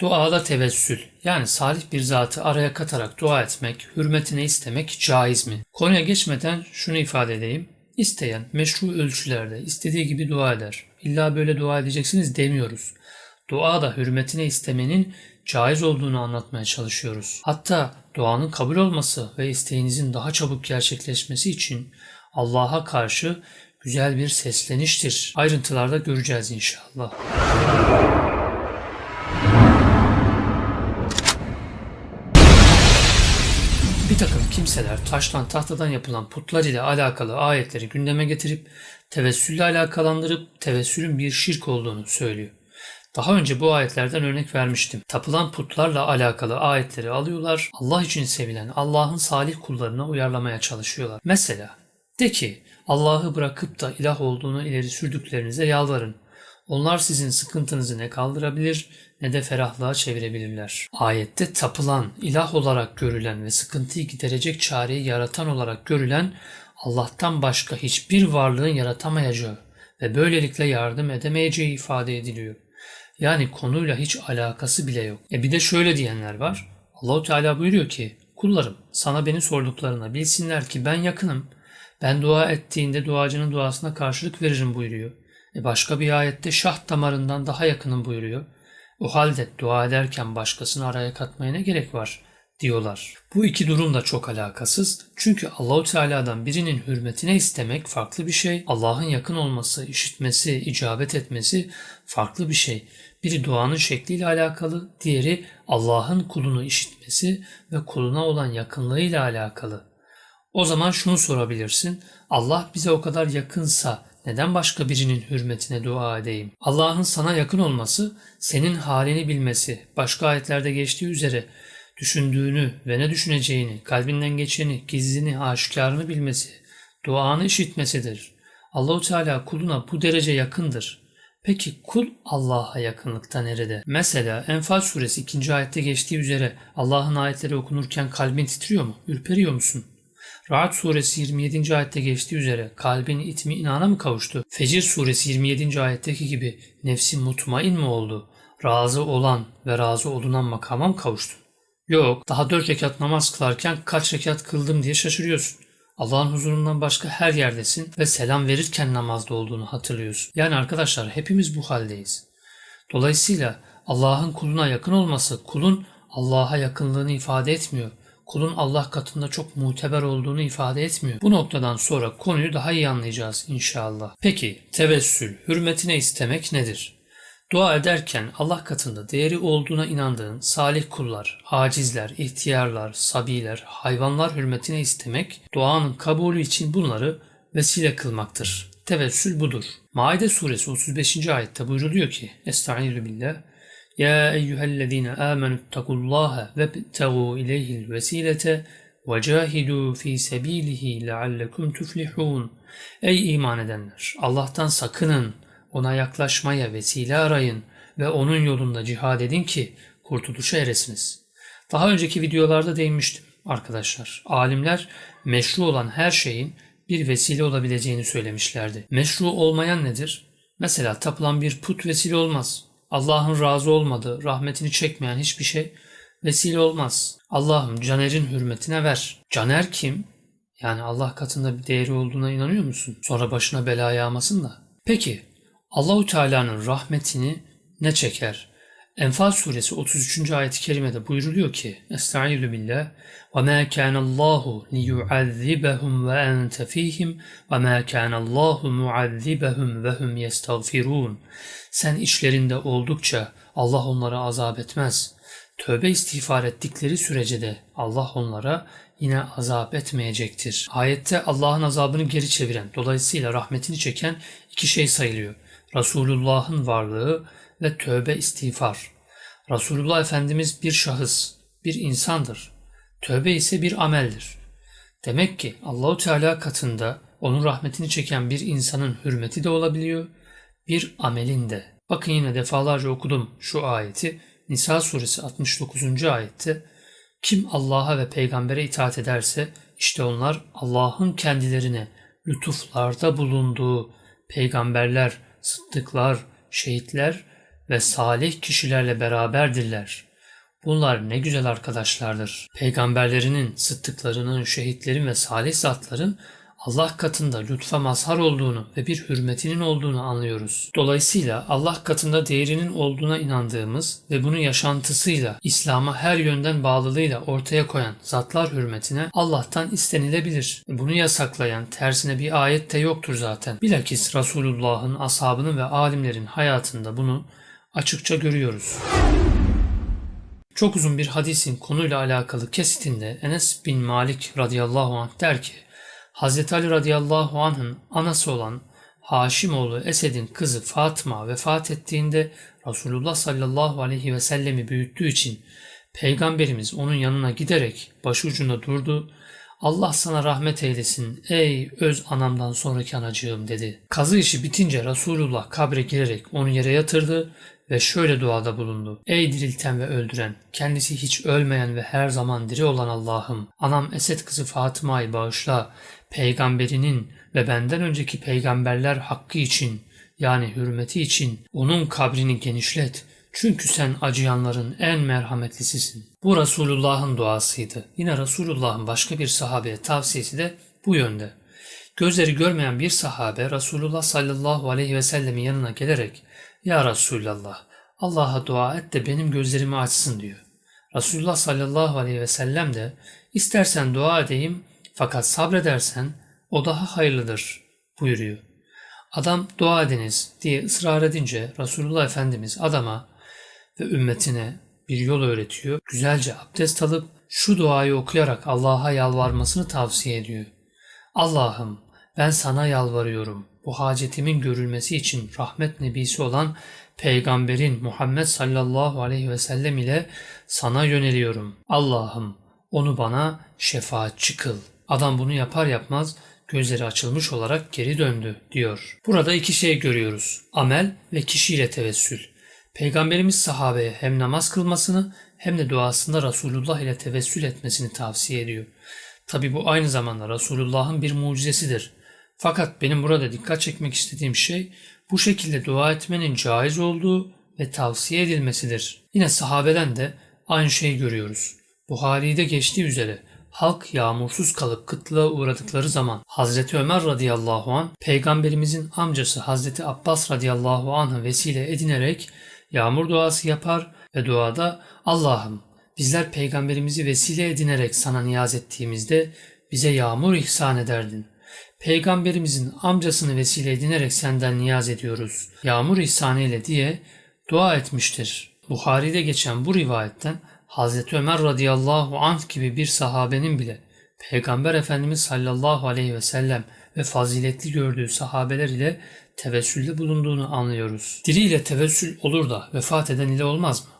Duada tevessül yani salih bir zatı araya katarak dua etmek, hürmetine istemek caiz mi? Konuya geçmeden şunu ifade edeyim. İsteyen meşru ölçülerde istediği gibi dua eder. İlla böyle dua edeceksiniz demiyoruz. Dua da hürmetine istemenin caiz olduğunu anlatmaya çalışıyoruz. Hatta duanın kabul olması ve isteğinizin daha çabuk gerçekleşmesi için Allah'a karşı güzel bir sesleniştir. Ayrıntılarda göreceğiz inşallah. Kimseler taştan tahtadan yapılan putlar ile alakalı ayetleri gündeme getirip tevessülle alakalandırıp tevessülün bir şirk olduğunu söylüyor. Daha önce bu ayetlerden örnek vermiştim. Tapılan putlarla alakalı ayetleri alıyorlar, Allah için sevilen Allah'ın salih kullarına uyarlamaya çalışıyorlar. Mesela de ki Allah'ı bırakıp da ilah olduğunu ileri sürdüklerinize yalvarın. Onlar sizin sıkıntınızı ne kaldırabilir ne de ferahlığa çevirebilirler. Ayette tapılan, ilah olarak görülen ve sıkıntıyı giderecek çareyi yaratan olarak görülen Allah'tan başka hiçbir varlığın yaratamayacağı ve böylelikle yardım edemeyeceği ifade ediliyor. Yani konuyla hiç alakası bile yok. E bir de şöyle diyenler var. Allahu Teala buyuruyor ki kullarım sana beni sorduklarına bilsinler ki ben yakınım. Ben dua ettiğinde duacının duasına karşılık veririm buyuruyor. E başka bir ayette şah damarından daha yakınım buyuruyor. O halde dua ederken başkasını araya katmaya ne gerek var diyorlar. Bu iki durum da çok alakasız. Çünkü Allahu Teala'dan birinin hürmetine istemek farklı bir şey. Allah'ın yakın olması, işitmesi, icabet etmesi farklı bir şey. Biri duanın şekliyle alakalı, diğeri Allah'ın kulunu işitmesi ve kuluna olan yakınlığıyla alakalı. O zaman şunu sorabilirsin. Allah bize o kadar yakınsa neden başka birinin hürmetine dua edeyim? Allah'ın sana yakın olması, senin halini bilmesi, başka ayetlerde geçtiği üzere düşündüğünü ve ne düşüneceğini, kalbinden geçeni, gizlini, aşikarını bilmesi, duanı işitmesidir. Allahu Teala kuluna bu derece yakındır. Peki kul Allah'a yakınlıkta nerede? Mesela Enfal suresi 2. ayette geçtiği üzere Allah'ın ayetleri okunurken kalbin titriyor mu? Ürperiyor musun? Ra'd suresi 27. ayette geçtiği üzere kalbin itmi inana mı kavuştu? Fecir suresi 27. ayetteki gibi nefsin mutmain mi oldu? Razı olan ve razı olunan makama mı kavuştun? Yok, daha dört rekat namaz kılarken kaç rekat kıldım diye şaşırıyorsun. Allah'ın huzurundan başka her yerdesin ve selam verirken namazda olduğunu hatırlıyorsun. Yani arkadaşlar hepimiz bu haldeyiz. Dolayısıyla Allah'ın kuluna yakın olması kulun Allah'a yakınlığını ifade etmiyor. Kulun Allah katında çok muteber olduğunu ifade etmiyor. Bu noktadan sonra konuyu daha iyi anlayacağız inşallah. Peki tevessül, hürmetine istemek nedir? Dua ederken Allah katında değeri olduğuna inandığın salih kullar, acizler, ihtiyarlar, sabiler, hayvanlar hürmetine istemek, duanın kabulü için bunları vesile kılmaktır. Tevessül budur. Maide suresi 35. ayette buyruluyor ki Estaizu billah Ya eyyühellezine amenü ittakullaha ve btegu ileyhil vesilete ve cahidu fi sebilihi leallekum tuflihun. Ey iman edenler! Allah'tan sakının, ona yaklaşmaya vesile arayın ve onun yolunda cihad edin ki kurtuluşa eresiniz. Daha önceki videolarda değinmiştim arkadaşlar. Alimler meşru olan her şeyin bir vesile olabileceğini söylemişlerdi. Meşru olmayan nedir? Mesela tapılan bir put vesile olmaz. Allah'ın razı olmadığı, rahmetini çekmeyen hiçbir şey vesile olmaz. Allah'ım Caner'in hürmetine ver. Caner kim? Yani Allah katında bir değeri olduğuna inanıyor musun? Sonra başına bela yağmasın da. Peki Allahu Teala'nın rahmetini ne çeker? Enfal suresi 33. ayet-i kerimede buyruluyor ki Estaizu billah ve ma kana Allahu li yu'azzibahum ve ente fihim ve ma kana Allahu muazzibahum ve hum yestagfirun. Sen içlerinde oldukça Allah onlara azap etmez. Tövbe istiğfar ettikleri sürece de Allah onlara yine azap etmeyecektir. Ayette Allah'ın azabını geri çeviren, dolayısıyla rahmetini çeken iki şey sayılıyor. Resulullah'ın varlığı ve tövbe istiğfar. Resulullah Efendimiz bir şahıs, bir insandır. Tövbe ise bir ameldir. Demek ki Allahu Teala katında onun rahmetini çeken bir insanın hürmeti de olabiliyor, bir amelin de. Bakın yine defalarca okudum şu ayeti. Nisa suresi 69. ayette kim Allah'a ve peygambere itaat ederse işte onlar Allah'ın kendilerine lütuflarda bulunduğu peygamberler, sıddıklar, şehitler ve salih kişilerle beraberdirler. Bunlar ne güzel arkadaşlardır. Peygamberlerinin, sıddıklarının, şehitlerin ve salih zatların Allah katında lütfa mazhar olduğunu ve bir hürmetinin olduğunu anlıyoruz. Dolayısıyla Allah katında değerinin olduğuna inandığımız ve bunu yaşantısıyla, İslam'a her yönden bağlılığıyla ortaya koyan zatlar hürmetine Allah'tan istenilebilir. Bunu yasaklayan tersine bir ayet de yoktur zaten. Bilakis Resulullah'ın, ashabının ve alimlerin hayatında bunu açıkça görüyoruz. Çok uzun bir hadisin konuyla alakalı kesitinde Enes bin Malik radıyallahu anh der ki Hz. Ali radıyallahu anh'ın anası olan Haşimoğlu Esed'in kızı Fatıma vefat ettiğinde Resulullah sallallahu aleyhi ve sellemi büyüttüğü için Peygamberimiz onun yanına giderek başucunda durdu. Allah sana rahmet eylesin ey öz anamdan sonraki anacığım dedi. Kazı işi bitince Resulullah kabre girerek onu yere yatırdı ve şöyle duada bulundu. Ey dirilten ve öldüren, kendisi hiç ölmeyen ve her zaman diri olan Allah'ım, anam Esed kızı Fatıma'yı bağışla, peygamberinin ve benden önceki peygamberler hakkı için yani hürmeti için onun kabrini genişlet. Çünkü sen acıyanların en merhametlisisin. Bu Resulullah'ın duasıydı. Yine Resulullah'ın başka bir sahabeye tavsiyesi de bu yönde. Gözleri görmeyen bir sahabe Resulullah sallallahu aleyhi ve sellemin yanına gelerek Ya Resulallah Allah'a dua et de benim gözlerimi açsın diyor. Resulullah sallallahu aleyhi ve sellem de istersen dua edeyim fakat sabredersen o daha hayırlıdır buyuruyor. Adam dua ediniz diye ısrar edince Resulullah Efendimiz adama ve ümmetine bir yol öğretiyor. Güzelce abdest alıp şu duayı okuyarak Allah'a yalvarmasını tavsiye ediyor. Allah'ım ben sana yalvarıyorum. Bu hacetimin görülmesi için rahmet nebisi olan Peygamberin Muhammed sallallahu aleyhi ve sellem ile sana yöneliyorum. Allah'ım onu bana şefaatçi kıl. Adam bunu yapar yapmaz gözleri açılmış olarak geri döndü diyor. Burada iki şey görüyoruz. Amel ve kişiyle tevessül. Peygamberimiz sahabeye hem namaz kılmasını hem de duasında Resulullah ile tevessül etmesini tavsiye ediyor. Tabi bu aynı zamanda Resulullah'ın bir mucizesidir. Fakat benim burada dikkat çekmek istediğim şey bu şekilde dua etmenin caiz olduğu ve tavsiye edilmesidir. Yine sahabeden de aynı şeyi görüyoruz. Buhari'de geçtiği üzere halk yağmursuz kalıp kıtlığa uğradıkları zaman Hazreti Ömer radıyallahu an peygamberimizin amcası Hazreti Abbas radıyallahu anh'ı vesile edinerek yağmur duası yapar ve duada Allah'ım bizler peygamberimizi vesile edinerek sana niyaz ettiğimizde bize yağmur ihsan ederdin. Peygamberimizin amcasını vesile edinerek senden niyaz ediyoruz. Yağmur ihsanı ile diye dua etmiştir. Buhari'de geçen bu rivayetten Hazreti Ömer radıyallahu anh gibi bir sahabenin bile Peygamber Efendimiz sallallahu aleyhi ve sellem ve faziletli gördüğü sahabeler ile tevessülde bulunduğunu anlıyoruz. Diriyle tevessül olur da vefat eden ile olmaz mı?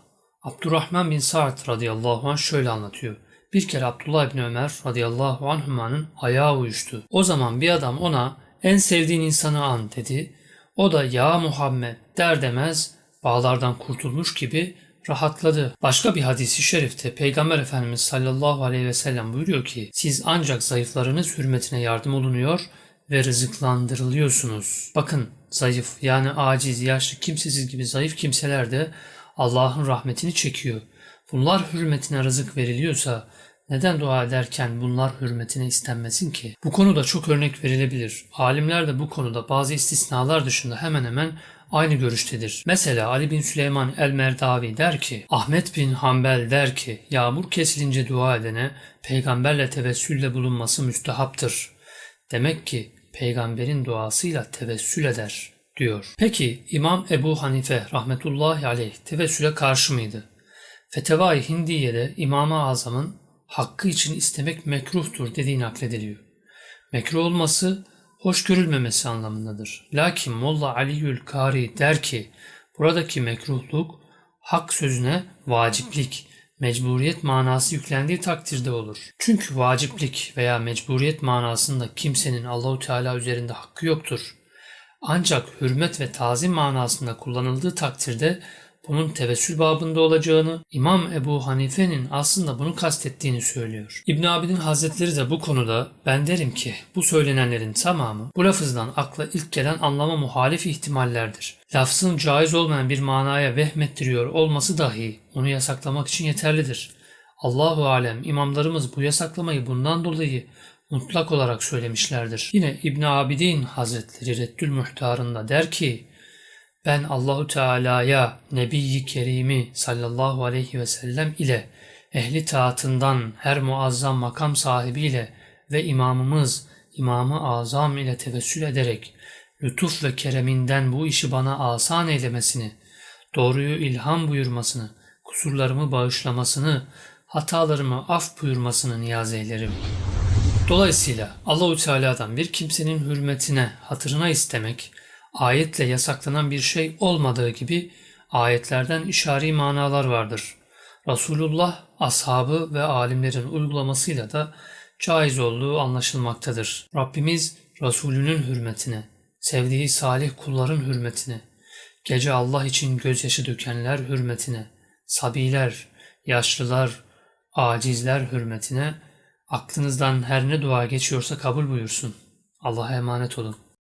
Abdurrahman bin Sa'd radıyallahu anh şöyle anlatıyor. Bir kere Abdullah bin Ömer radıyallahu anhümanın ayağı uyuştu. O zaman bir adam ona en sevdiğin insanı an dedi. O da ya Muhammed der demez bağlardan kurtulmuş gibi rahatladı. Başka bir hadisi şerifte Peygamber Efendimiz sallallahu aleyhi ve sellem buyuruyor ki siz ancak zayıflarınız hürmetine yardım olunuyor ve rızıklandırılıyorsunuz. Bakın zayıf yani aciz, yaşlı, kimsesiz gibi zayıf kimseler de Allah'ın rahmetini çekiyor. Bunlar hürmetine rızık veriliyorsa neden dua ederken bunlar hürmetine istenmesin ki? Bu konuda çok örnek verilebilir. Alimler de bu konuda bazı istisnalar dışında hemen hemen aynı görüştedir. Mesela Ali bin Süleyman el-Merdavi der ki, Ahmet bin Hanbel der ki, yağmur kesilince dua edene peygamberle tevessülle bulunması müstehaptır. Demek ki peygamberin duasıyla tevessül eder diyor. Peki İmam Ebu Hanife rahmetullahi aleyh tevessüle karşı mıydı? Fetevai Hindiye'de İmam-ı Azam'ın hakkı için istemek mekruhtur dediği naklediliyor. Mekruh olması hoş görülmemesi anlamındadır. Lakin Molla Aliül Kari der ki buradaki mekruhluk hak sözüne vaciplik, mecburiyet manası yüklendiği takdirde olur. Çünkü vaciplik veya mecburiyet manasında kimsenin Allahu Teala üzerinde hakkı yoktur. Ancak hürmet ve tazim manasında kullanıldığı takdirde bunun tevessül babında olacağını, İmam Ebu Hanife'nin aslında bunu kastettiğini söylüyor. İbn Abidin Hazretleri de bu konuda ben derim ki bu söylenenlerin tamamı bu lafızdan akla ilk gelen anlama muhalif ihtimallerdir. Lafzın caiz olmayan bir manaya vehmettiriyor olması dahi onu yasaklamak için yeterlidir. Allahu alem imamlarımız bu yasaklamayı bundan dolayı mutlak olarak söylemişlerdir. Yine İbn Abidin Hazretleri Reddül Muhtarında der ki ben Allahu Teala'ya Nebi-i Kerimi sallallahu aleyhi ve sellem ile ehli taatından her muazzam makam sahibiyle ve imamımız İmamı Azam ile tevessül ederek lütuf ve kereminden bu işi bana asan eylemesini, doğruyu ilham buyurmasını, kusurlarımı bağışlamasını, hatalarımı af buyurmasını niyaz eylerim. Dolayısıyla Allahu Teala'dan bir kimsenin hürmetine, hatırına istemek ayetle yasaklanan bir şey olmadığı gibi ayetlerden işari manalar vardır. Resulullah, ashabı ve alimlerin uygulamasıyla da caiz olduğu anlaşılmaktadır. Rabbimiz Resulünün hürmetine, sevdiği salih kulların hürmetine, gece Allah için gözyaşı dökenler hürmetine, sabiler, yaşlılar, acizler hürmetine aklınızdan her ne dua geçiyorsa kabul buyursun. Allah'a emanet olun.